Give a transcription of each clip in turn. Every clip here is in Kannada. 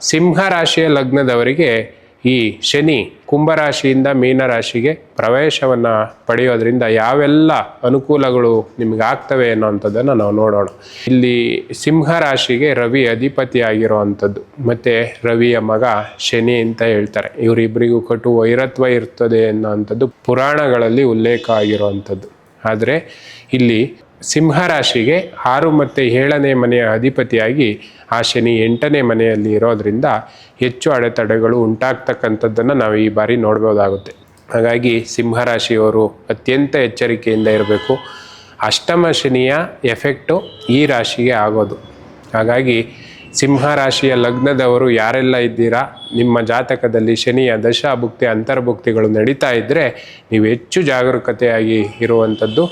ಸಿಂಹ ರಾಶಿಯ ಲಗ್ನದವರಿಗೆ ಈ ಶನಿ ಕುಂಭರಾಶಿಯಿಂದ ಮೀನರಾಶಿಗೆ ಪ್ರವೇಶವನ್ನು ಪಡೆಯೋದ್ರಿಂದ ಯಾವೆಲ್ಲ ಅನುಕೂಲಗಳು ನಿಮಗೆ ಆಗ್ತವೆ ಅನ್ನೋವಂಥದ್ದನ್ನು ನಾವು ನೋಡೋಣ. ಇಲ್ಲಿ ಸಿಂಹ ರಾಶಿಗೆ ರವಿ ಅಧಿಪತಿಯಾಗಿರುವಂಥದ್ದು. ಮತ್ತು ರವಿಯ ಮಗ ಶನಿ ಅಂತ ಹೇಳ್ತಾರೆ. ಇವರಿಬ್ಬರಿಗೂ ಕಟು ವೈರತ್ವ ಇರ್ತದೆ ಅನ್ನೋವಂಥದ್ದು ಪುರಾಣಗಳಲ್ಲಿ ಉಲ್ಲೇಖ ಆಗಿರುವಂಥದ್ದು. ಆದರೆ ಇಲ್ಲಿ ಸಿಂಹ ರಾಶಿಗೆ ಆರು ಮತ್ತು ಏಳನೇ ಮನೆಯ ಅಧಿಪತಿಯಾಗಿ ಆ ಶನಿ ಎಂಟನೇ ಮನೆಯಲ್ಲಿ ಇರೋದರಿಂದ ಹೆಚ್ಚು ಅಡೆತಡೆಗಳು ಉಂಟಾಗ್ತಕ್ಕಂಥದ್ದನ್ನು ನಾವು ಈ ಬಾರಿ ನೋಡ್ಬೋದಾಗುತ್ತೆ. ಹಾಗಾಗಿ ಸಿಂಹ ರಾಶಿಯವರು ಅತ್ಯಂತ ಎಚ್ಚರಿಕೆಯಿಂದ ಇರಬೇಕು. ಅಷ್ಟಮ ಶನಿಯ ಎಫೆಕ್ಟು ಈ ರಾಶಿಗೆ ಆಗೋದು. ಹಾಗಾಗಿ ಸಿಂಹ ರಾಶಿಯ ಲಗ್ನದವರು ಯಾರೆಲ್ಲ ಇದ್ದೀರಾ? ನಿಮ್ಮ ಜಾತಕದಲ್ಲಿ ಶನಿಯ ದಶಾಭುಕ್ತಿ, ಅಂತರ್ಭುಕ್ತಿಗಳು ನಡೀತಾ ಇದ್ದರೆ ನೀವು ಹೆಚ್ಚು ಜಾಗರೂಕತೆಯಾಗಿ ಇರುವಂಥದ್ದು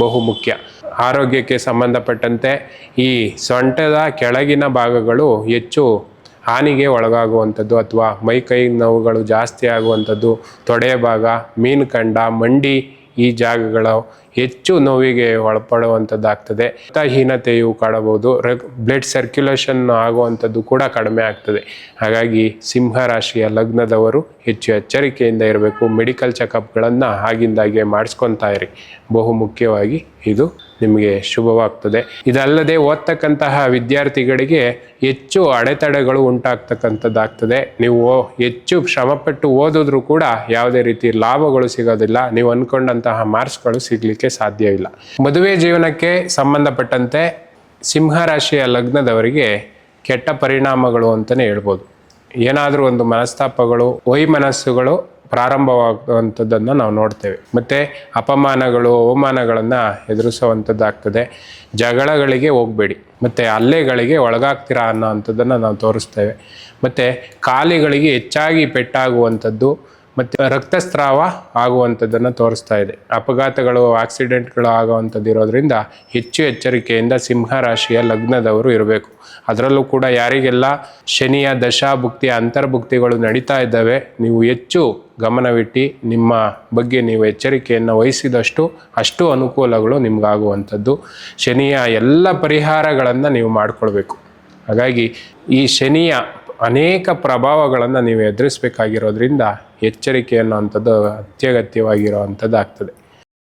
ಬಹುಮುಖ್ಯ. ಆರೋಗ್ಯಕ್ಕೆ ಸಂಬಂಧಪಟ್ಟಂತೆ ಈ ಸೊಂಟದ ಕೆಳಗಿನ ಭಾಗಗಳು ಹೆಚ್ಚು ಹಾನಿಗೆ ಒಳಗಾಗುವಂಥದ್ದು ಅಥವಾ ಮೈ ಕೈ ನೋವುಗಳು ಜಾಸ್ತಿ ಆಗುವಂಥದ್ದು, ತೊಡೆಯ ಭಾಗ ಮೀನು ಕಂಡ ಮಂಡಿ ಈ ಜಾಗಗಳು ಹೆಚ್ಚು ನೋವಿಗೆ ಒಳಪಡುವಂಥದ್ದಾಗ್ತದೆ. ರಕ್ತಹೀನತೆಯು ಕಾಣಬಹುದು ಬ್ಲಡ್ ಸರ್ಕ್ಯುಲೇಷನ್ ಆಗುವಂಥದ್ದು ಕೂಡ ಕಡಿಮೆ ಆಗ್ತದೆ. ಹಾಗಾಗಿ ಸಿಂಹ ರಾಶಿಯ ಲಗ್ನದವರು ಹೆಚ್ಚು ಎಚ್ಚರಿಕೆಯಿಂದ ಇರಬೇಕು. ಮೆಡಿಕಲ್ ಚೆಕಪ್ಗಳನ್ನು ಆಗಿಂದಾಗೆ ಮಾಡಿಸ್ಕೊತಾ ಇರಿ. ಬಹು ಮುಖ್ಯವಾಗಿ ಇದು ನಿಮಗೆ ಶುಭವಾಗ್ತದೆ. ಇದಲ್ಲದೆ ಓದ್ತಕ್ಕಂತಹ ವಿದ್ಯಾರ್ಥಿಗಳಿಗೆ ಹೆಚ್ಚು ಅಡೆತಡೆಗಳು ಉಂಟಾಗ್ತಕ್ಕಂಥದ್ದಾಗ್ತದೆ. ನೀವು ಹೆಚ್ಚು ಶ್ರಮಪಟ್ಟು ಓದಿದ್ರೂ ಕೂಡ ಯಾವುದೇ ರೀತಿ ಲಾಭಗಳು ಸಿಗೋದಿಲ್ಲ. ನೀವು ಅಂದ್ಕೊಂಡಂತಹ ಮಾರ್ಕ್ಸ್ಗಳು ಸಿಗಲಿಕ್ಕೆ ಸಾಧ್ಯ ಇಲ್ಲ. ಮದುವೆ ಜೀವನಕ್ಕೆ ಸಂಬಂಧಪಟ್ಟಂತೆ ಸಿಂಹ ರಾಶಿಯ ಲಗ್ನದವರಿಗೆ ಕೆಟ್ಟ ಪರಿಣಾಮಗಳು ಅಂತಲೇ ಹೇಳ್ಬೋದು. ಏನಾದರೂ ಒಂದು ಮನಸ್ತಾಪಗಳು ವೈಮನಸ್ಸುಗಳು ಪ್ರಾರಂಭವಾಗುವಂಥದ್ದನ್ನು ನಾವು ನೋಡ್ತೇವೆ. ಮತ್ತು ಅಪಮಾನಗಳು, ಅವಮಾನಗಳನ್ನು ಎದುರಿಸುವಂಥದ್ದಾಗ್ತದೆ. ಜಗಳಗಳಿಗೆ ಹೋಗಬೇಡಿ. ಮತ್ತು ಹಲ್ಲೆಗಳಿಗೆ ಒಳಗಾಗ್ತೀರಾ ಅನ್ನೋ ಅಂಥದ್ದನ್ನು ನಾವು ತೋರಿಸ್ತೇವೆ. ಮತ್ತು ಕಾಲಿಗಳಿಗೆ ಹೆಚ್ಚಾಗಿ ಪೆಟ್ಟಾಗುವಂಥದ್ದು ಮತ್ತು ರಕ್ತಸ್ರಾವ ಆಗುವಂಥದ್ದನ್ನು ತೋರಿಸ್ತಾ ಇದೆ. ಅಪಘಾತಗಳು, ಆಕ್ಸಿಡೆಂಟ್ಗಳು ಆಗುವಂಥದ್ದು ಇರೋದ್ರಿಂದ ಹೆಚ್ಚು ಎಚ್ಚರಿಕೆಯಿಂದ ಸಿಂಹ ರಾಶಿಯ ಲಗ್ನದವರು ಇರಬೇಕು. ಅದರಲ್ಲೂ ಕೂಡ ಯಾರಿಗೆಲ್ಲ ಶನಿಯ ದಶಾಭುಕ್ತಿಯ ಅಂತರ್ಭುಕ್ತಿಗಳು ನಡೀತಾ ಇದ್ದಾವೆ, ನೀವು ಹೆಚ್ಚು ಗಮನವಿಟ್ಟು ನಿಮ್ಮ ಬಗ್ಗೆ ನೀವು ಎಚ್ಚರಿಕೆಯನ್ನು ವಹಿಸಿದಷ್ಟು ಅಷ್ಟು ಅನುಕೂಲಗಳು ನಿಮಗಾಗುವಂಥದ್ದು. ಶನಿಯ ಎಲ್ಲ ಪರಿಹಾರಗಳನ್ನು ನೀವು ಮಾಡಿಕೊಳ್ಬೇಕು. ಹಾಗಾಗಿ ಈ ಶನಿಯ ಅನೇಕ ಪ್ರಭಾವಗಳನ್ನು ನೀವು ಎದುರಿಸಬೇಕಾಗಿರೋದ್ರಿಂದ ಎಚ್ಚರಿಕೆ ಅನ್ನುವಂಥದ್ದು ಅತ್ಯಗತ್ಯವಾಗಿರುವಂಥದ್ದು ಆಗ್ತದೆ